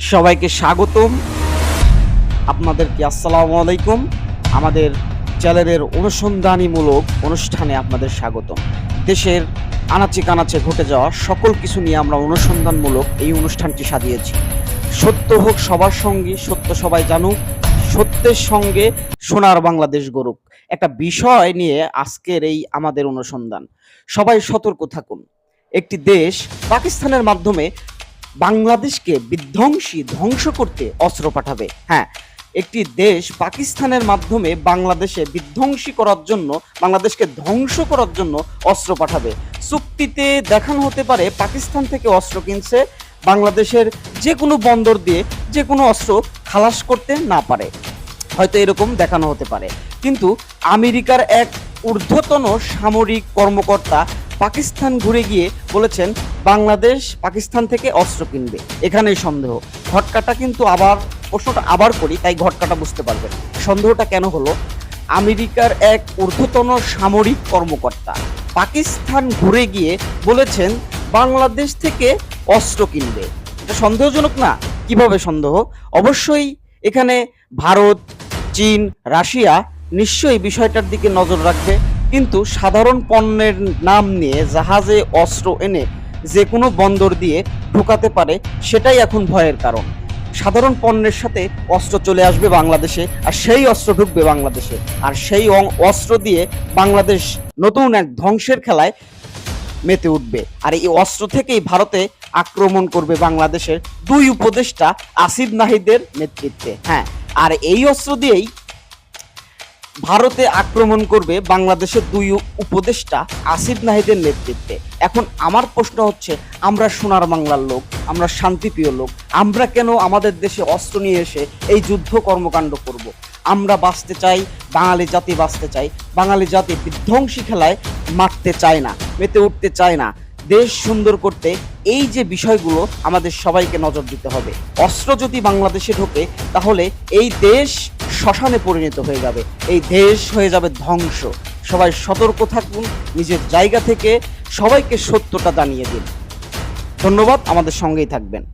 সবাইকে স্বাগতম। আপনাদেরকে আসসালামু আলাইকুম। আমাদের চ্যানেলের অনুসন্ধানীমূলক অনুষ্ঠানে আপনাদের স্বাগতম। দেশের আনাচে কানাচে ঘটে যাওয়া সকল কিছু নিয়ে আমরা অনুসন্ধানমূলক এই অনুষ্ঠানটি সাজিয়েছি। সত্য হোক, সবার সঙ্গে সত্য সবাই জানুক, সত্যের সঙ্গে সোনার বাংলাদেশ গড়ুক। একটা বিষয় নিয়ে আজকের এই আমাদের অনুসন্ধান। সবাই সতর্ক থাকুন। একটি দেশ পাকিস্তানের মাধ্যমে বাংলাদেশকে বিধ্বংসী ধ্বংস করতে অস্ত্র পাঠাবে। হ্যাঁ একটি দেশ পাকিস্তানের মাধ্যমে বাংলাদেশে বিধ্বংসী করার জন্য, বাংলাদেশকে ধ্বংস করার জন্য অস্ত্র পাঠাবে। চুক্তিতে দেখানো হতে পারে পাকিস্তান থেকে অস্ত্র কিনছে, বাংলাদেশের যে কোনো বন্দর দিয়ে যে কোনো অস্ত্র খালাস করতে না পারে। হয়তো এরকম দেখানো হতে পারে। কিন্তু আমেরিকার এক ঊর্ধ্বতন সামরিক কর্মকর্তা পাকিস্তান ঘুরে গিয়ে বলেছেন, বাংলাদেশ পাকিস্তান থেকে অস্ত্র কিনবে। এখানেই সন্দেহ। ঘটকাটা কিন্তু আবার, প্রশ্নটা আবার করি, তাই ঘটকাটা বুঝতে পারবেন। সন্দেহটা কেন হলো? আমেরিকার এক ঊর্ধ্বতন সামরিক কর্মকর্তা পাকিস্তান ঘুরে গিয়ে বলেছেন, বাংলাদেশ থেকে অস্ত্র কিনবে। এটা সন্দেহজনক না? কীভাবে সন্দেহ? অবশ্যই এখানে ভারত, চীন, রাশিয়া নিশ্চয়ই বিষয়টার দিকে নজর রাখবে। কিন্তু সাধারণ পণ্যের নাম নিয়ে জাহাজে অস্ত্র এনে যে কোনো বন্দর দিয়ে ঢোকাতে পারে, সেটাই এখন ভয়ের কারণ। সাধারণ পণ্যের সাথে অস্ত্র চলে আসবে বাংলাদেশে, আর সেই অস্ত্র ঢুকবে বাংলাদেশে। আর সেই অস্ত্র দিয়ে বাংলাদেশ নতুন এক ধ্বংসের খেলায় মেতে উঠবে। আর এই অস্ত্র থেকেই ভারতে আক্রমণ করবে বাংলাদেশের দুই উপদেষ্টা আসিফ নাহিদের নেতৃত্বে। হ্যাঁ আর এই অস্ত্র দিয়েই ভারতে আক্রমণ করবে বাংলাদেশের দুই উপদেষ্টা আসিফ নাহিদের নেতৃত্বে। এখন আমার প্রশ্ন হচ্ছে, আমরা সোনার বাংলার লোক, আমরা শান্তিপ্রিয় লোক, আমরা কেন আমাদের দেশে অস্ত্র নিয়ে এসে এই যুদ্ধ কর্মকাণ্ড করব। আমরা বাঁচতে চাই, বাঙালি জাতি বাঁচতে চাই, বাঙালি জাতি বিধ্বংসী খেলায় মারতে চায় না, মেতে উঠতে চায় না। দেশ সুন্দর করতে এই যে বিষয়গুলো আমাদের সবাইকে নজর দিতে হবে। অস্ত্র যদি বাংলাদেশে ঢোকে, তাহলে এই দেশ শ্মশানে পরিণত হয়ে যাবে। এই দেশ হয়ে যাবে ধ্বংস। সবাই সতর্ক থাকুন, নিজের জায়গা থেকে সবাইকে সত্যটা জানিয়ে দিন। ধন্যবাদ, আমাদের সঙ্গেই থাকবেন।